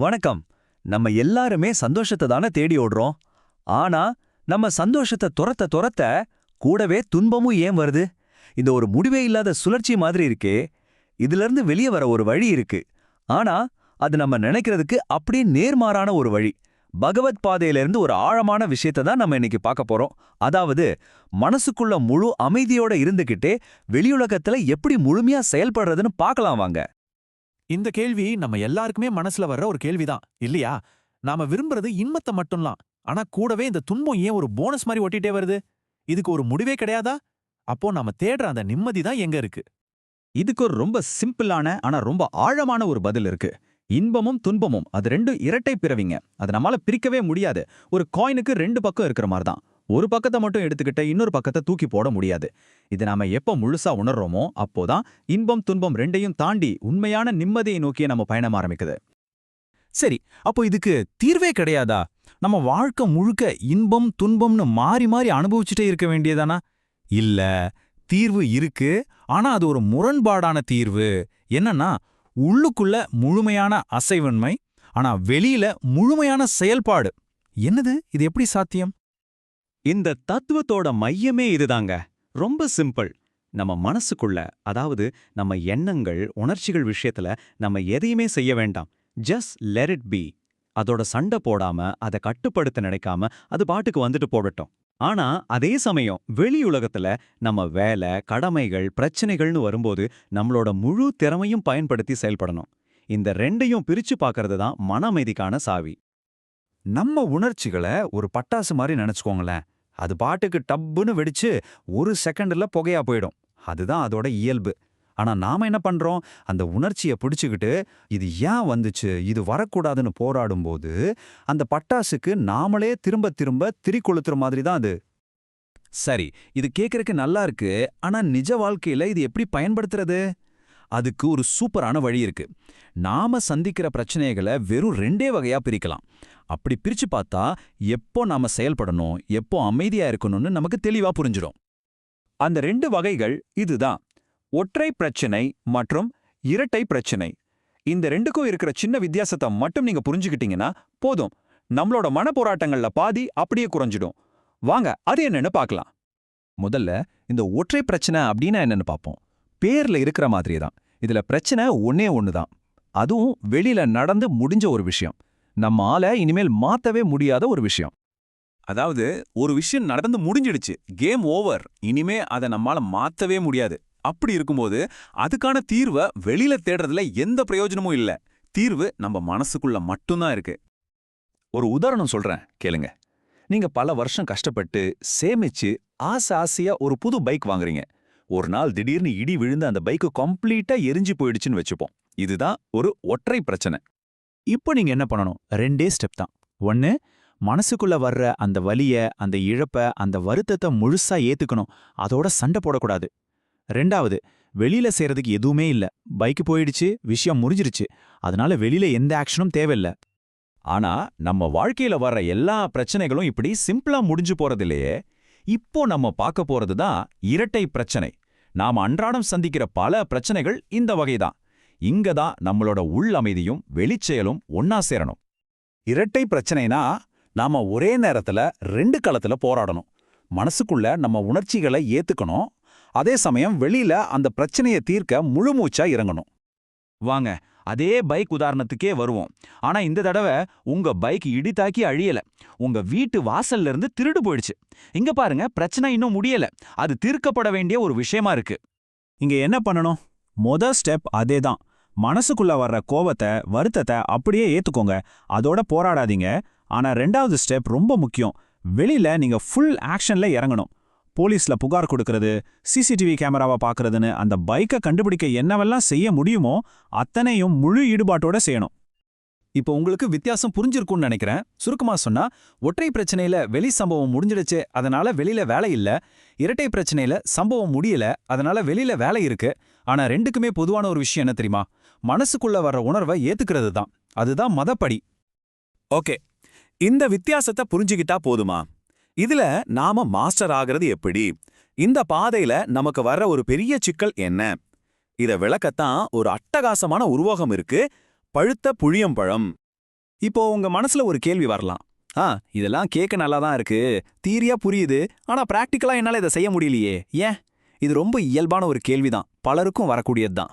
வணக்கம். நம்ம எல்லாருமே சந்தோஷத்தை தானே தேடி ஓடுறோம். ஆனா நம்ம சந்தோஷத்தை துரத்த துரத்த கூடவே துன்பமும் ஏன் வருது? இந்த ஒரு முடிவே இல்லாத சுழற்சி மாதிரி இருக்கே. இதுல இருந்து வெளியே வர ஒரு வழி இருக்கு. ஆனா அது நம்ம நினைக்கிறதுக்கு அப்படியே நேர்மாறான ஒரு வழி. பகவத் பாதையிலிருந்து ஒரு ஆழமான விஷயத்தை தான் நம்ம இன்னைக்கு பார்க்க போறோம். அதாவது மனசுக்குள்ள முழு அமைதியோட இருந்துகிட்டே வெளியுலகத்துல எப்படி முழுமையா செயல்படுறதுன்னு பார்க்கலாம் வாங்க. இந்த கேள்வி நம்ம எல்லாருக்குமே மனசுல வர்ற ஒரு கேள்விதான். இல்லையா? நாம விரும்புறது இன்பத்தை மட்டும்லாம் ஆனா கூடவே இந்த துன்பம் ஏன் ஒரு போனஸ் மாதிரி ஒட்டிட்டே வருது? இதுக்கு ஒரு முடிவே கிடையாதா? அப்போ நாம தேடுற அந்த நிம்மதி தான் எங்க இருக்கு? இதுக்கு ஒரு ரொம்ப சிம்பிளான ஆனா ரொம்ப ஆழமான ஒரு பதில் இருக்கு. இன்பமும் துன்பமும் அது ரெண்டும் இரட்டை பிறவிங்க. அது நம்மளால பிரிக்கவே முடியாது. ஒரு காயினுக்கு ரெண்டு பக்கம் இருக்கிற மாதிரி தான் ஒரு பக்கத்தை மட்டும் எடுத்துக்கிட்ட இன்னொரு பக்கத்தை தூக்கி போட முடியாது. இது நாம எப்ப முழுசா உணர்றோமோ அப்போதான் இன்பம் துன்பம் ரெண்டையும் தாண்டி உண்மையான நிம்மதியை நோக்கிய நம்ம பயணம் ஆரம்பிக்குது. சரி அப்போ இதுக்கு தீர்வே கிடையாதா? நம்ம வாழ்க்கை முழுக்க இன்பம் துன்பம்னு மாறி மாறி அனுபவிச்சுட்டே இருக்க வேண்டியதானா? இல்ல தீர்வு இருக்கு. ஆனா அது ஒரு முரண்பாடான தீர்வு. என்னன்னா உள்ளுக்குள்ள முழுமையான அசைவன்மை ஆனா வெளியில முழுமையான செயல்பாடு. என்னது? இது எப்படி சாத்தியம்? இந்த தத்துவத்தோட மையமே இதுதாங்க. ரொம்ப சிம்பிள். நம்ம மனசுக்குள்ள அதாவது நம்ம எண்ணங்கள் உணர்ச்சிகள் விஷயத்துல நம்ம எதையுமே செய்ய வேண்டாம். ஜஸ்ட் லெட் இட் பி அதோட சண்டை போடாம அதை கட்டுப்படுத்த நினைக்காம அது பாட்டுக்கு வந்துட்டு போடட்டும் ஆனா அதே சமயம் வெளி உலகத்துல நம்ம வேலை கடமைகள் பிரச்சனைகள்னு வரும்போது நம்மளோட முழு திறமையும் பயன்படுத்தி செயல்படணும். இந்த ரெண்டையும் பிரிச்சு பார்க்கறது தான் மன அமைதிக்கான சாவி. நம்ம உணர்ச்சிகளை ஒரு பட்டாசு மாதிரி நினைச்சுக்கோங்களேன். அது பாட்டுக்கு டப்புன்னு வெடிச்சு ஒரு செகண்டில் புகையா போயிடும். அதுதான் அதோட இயல்பு. ஆனா நாம என்ன பண்றோம்? அந்த உணர்ச்சியை பிடிச்சிக்கிட்டு இது ஏன் வந்துச்சு? இது வரக்கூடாதுன்னு போராடும்போது அந்த பட்டாசுக்கு நாமளே திரும்ப திரும்ப திரி கொளுத்துற மாதிரி தான் அது. சரி இது கேட்கறதுக்கு நல்லா இருக்கு ஆனா நிஜ வாழ்க்கையில இது எப்படி பயன்படுத்துறது? அதுக்கு ஒரு சூப்பரான வழி இருக்கு. நாம சந்திக்கிற பிரச்சனைகளை வெறும் ரெண்டே வகையா பிரிக்கலாம். அப்படி பிரிச்சு பார்த்தா எப்போ நாம செயல்படணும் எப்போ அமைதியா இருக்கணும்னு நமக்கு தெளிவா புரிஞ்சிடும். அந்த ரெண்டு வகைகள் இதுதான். ஒற்றை பிரச்சனை மற்றும் இரட்டை பிரச்சனை. இந்த ரெண்டுக்கும் இருக்கிற சின்ன வித்தியாசத்தை மட்டும் நீங்க புரிஞ்சுக்கிட்டீங்கன்னா போதும். நம்மளோட மன போராட்டங்கள்ல பாதி அப்படியே குறைஞ்சிடும். வாங்க அது என்னன்னு பார்க்கலாம். முதல்ல இந்த ஒற்றை பிரச்சனை அப்படின்னா என்னன்னு பார்ப்போம். பேர்ல இருக்கிற மாதிரி தான் இதுல பிரச்சனை ஒன்னே ஒன்று தான் அதுவும் வெளியில நடந்து முடிஞ்ச ஒரு விஷயம். நம்ம ஆளை இனிமேல் மாத்தவே முடியாத ஒரு விஷயம். அதாவது ஒரு விஷயம் நடந்து முடிஞ்சிடுச்சு கேம் ஓவர் இனிமே அதை நம்மால மாத்தவே முடியாது. அப்படி இருக்கும்போது அதுக்கான தீர்வை வெளியில தேடுறதுல எந்த பிரயோஜனமும் இல்ல. தீர்வு நம்ம மனசுக்குள்ள மட்டும்தான் இருக்கு. ஒரு உதாரணம் சொல்றேன் கேளுங்க. நீங்க பல வருஷம் கஷ்டப்பட்டு சேமிச்சு ஆசை ஆசையா ஒரு புது பைக் வாங்குறீங்க. ஒரு நாள் திடீர்னு இடி விழுந்து அந்த பைக்கு கம்ப்ளீட்டா எரிஞ்சு போயிடுச்சுன்னு வச்சுப்போம். இதுதான் ஒரு ஒற்றை பிரச்சனை. இப்போ நீங்க என்ன பண்ணணும்? ரெண்டே ஸ்டெப் தான். ஒன்னு மனசுக்குள்ள வர்ற அந்த வலிய அந்த இழப்ப அந்த வருத்தத்தை முழுசா ஏத்துக்கணும். அதோட சண்டை போடக்கூடாது. ரெண்டாவது வெளியில செய்யறதுக்கு எதுவுமே இல்ல. பைக்கு போயிடுச்சு விஷயம் முறிஞ்சிருச்சு. அதனால வெளியில எந்த ஆக்ஷனும் தேவையில்ல. ஆனா நம்ம வாழ்க்கையில வர்ற எல்லா பிரச்சனைகளும் இப்படி சிம்பிளா முடிஞ்சு போறதில்லையே இப்போ நம்ம பார்க்க போறது தான் இரட்டை பிரச்சனை. நாம அன்றாடம் சந்திக்கிற பல பிரச்சனைகள் இந்த வகைதான். இங்க தான் நம்மளோட உள் அமைதியும் வெளிச்செயலும் ஒன்னா சேரணும். இரட்டை பிரச்சனைனா நாம ஒரே நேரத்துல ரெண்டு களத்துல போராடணும். மனசுக்குள்ள நம்ம உணர்ச்சிகளை ஏத்துக்கணும். அதே சமயம் வெளியில அந்த பிரச்சனையை தீர்க்க முழுமூச்சா இறங்கணும். வாங்க அதே பைக் உதாரணத்துக்கே வருவோம். ஆனா இந்த தடவை உங்க பைக் இடித்தாக்கி அழியல. உங்க வீட்டு வாசல்ல இருந்து திருடு போயிடுச்சு. இங்க பாருங்க பிரச்சனை இன்னும் முடியல. அது தீர்க்கப்பட வேண்டிய ஒரு விஷயமா இருக்கு. இங்க என்ன பண்ணணும்? மொத ஸ்டெப் அதே தான் மனசுக்குள்ள வர்ற கோபத்தை வருத்தத்தை அப்படியே ஏத்துக்கோங்க. அதோட போராடாதீங்க. ஆனா ரெண்டாவது ஸ்டெப் ரொம்ப முக்கியம். வெளியில நீங்க ஃபுல் ஆக்ஷன்ல இறங்கணும். போலீஸ்ல புகார் கொடுக்கறது சிசிடிவி கேமராவை பார்க்கறதுன்னு அந்த பைக்கை கண்டுபிடிக்க என்னவெல்லாம் செய்ய முடியுமோ அத்தனையும் முழு ஈடுபாட்டோட செய்யணும். இப்போ உங்களுக்கு வித்தியாசம் புரிஞ்சிருக்கும்னு நினைக்கிறேன். சுருக்கமா சொன்னா ஒற்றை பிரச்சனையில வெளி சம்பவம் முடிஞ்சிடுச்சு அதனால வெளியில வேலை இல்ல. இரட்டை பிரச்சனையில சம்பவம் முடியல அதனால வெளியில வேலை இருக்கு. ஆனா ரெண்டுக்குமே பொதுவான ஒரு விஷயம் என்ன தெரியுமா? மனசுக்குள்ள வர்ற உணர்வை ஏத்துக்கிறது தான் அதுதான் மதப்படி. ஓகே. இந்த வித்தியாசத்தை புரிஞ்சுக்கிட்டா போதுமா? இதுல நாம மாஸ்டர் ஆகிறது எப்படி? இந்த பாதையில நமக்கு வர்ற ஒரு பெரிய சிக்கல் என்ன? இத விளக்கத்தான் ஒரு அட்டகாசமான உருவகம் இருக்கு பழுத்த புளியம்பழம் இப்போ உங்க மனசுல ஒரு கேள்வி வரலாம். ஆ இதெல்லாம் கேட்க நல்லா தான் இருக்கு தீரியா புரியுது ஆனா பிராக்டிக்கலா என்னால இதை செய்ய முடியலையே ஏன்? இது ரொம்ப இயல்பான ஒரு கேள்விதான் பலருக்கும் வரக்கூடியதுதான்.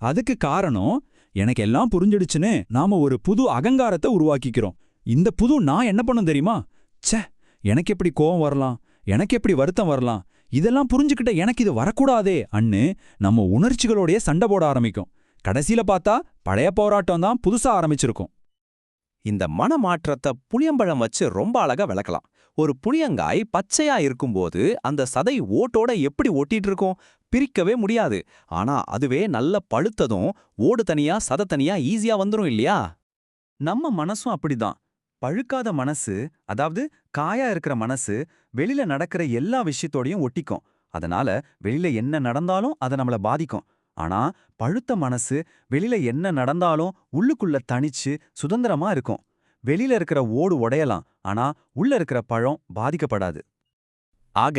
அதுக்கு காரணம் எனக்கு எல்லாம் புரிஞ்சிடுச்சுன்னு நாம ஒரு புது அகங்காரத்தை உருவாக்கிக்கிறோம். இந்த புது நான் என்ன பண்ணும் தெரியுமா? ச்சே எனக்கு எப்படி கோவம் வரலாம்? எனக்கு எப்படி வருத்தம் வரலாம்? இதெல்லாம் புரிஞ்சுக்கிட்ட எனக்கு இது வரக்கூடாதே அன்னு நம்ம உணர்ச்சிகளோடைய சண்டை போட ஆரம்பிக்கும். கடைசியில பார்த்தா பழைய போராட்டம் தான் புதுசா ஆரம்பிச்சிருக்கும். இந்த மனமாற்றத்தை புளியம்பழம் வச்சு ரொம்ப அழகா விளக்கலாம். ஒரு புளியங்காய் பச்சையா இருக்கும்போது அந்த சதை ஓட்டோட எப்படி ஒட்டிட்டு இருக்கும்? பிரிக்கவே முடியாது. ஆனா அதுவே நல்ல பழுத்ததும் ஓடு தனியா சதை தனியா ஈஸியா வந்துரும் இல்லையா? நம்ம மனசும் அப்படிதான். பழுக்காத மனசு அதாவது காயா இருக்கிற மனசு வெளியில நடக்கிற எல்லா விஷயத்தோடையும் ஒட்டிக்கும். அதனால வெளியில என்ன நடந்தாலும் அதை நம்மள பாதிக்கும். ஆனா பழுத்த மனசு வெளியில என்ன நடந்தாலும் உள்ளுக்குள்ள தனிச்சு சுதந்திரமா இருக்கும். வெளியில இருக்கிற ஓடு உடையலாம் ஆனா உள்ள இருக்கிற பழம் பாதிக்கப்படாது. ஆக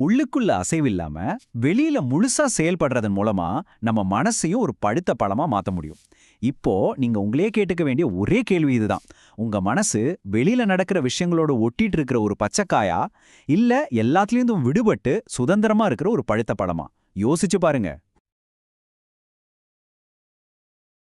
உள்ளுக்குள்ள அசைவில்லாம வெளியில முழுசா செயல்படுறதன் மூலமா நம்ம மனசையும் ஒரு பழுத்த பழமா மாத்த முடியும். இப்போ நீங்க உங்களே கேட்டுக்க வேண்டிய ஒரே கேள்வி இதுதான். உங்க மனசு வெளியில நடக்கிற விஷயங்களோட ஒட்டிட்டு இருக்கிற ஒரு பச்சைக்காயா இல்ல எல்லாத்துலேருந்தும் விடுபட்டு சுதந்திரமா இருக்கிற ஒரு பழுத்த பழமா? யோசிச்சு பாருங்க.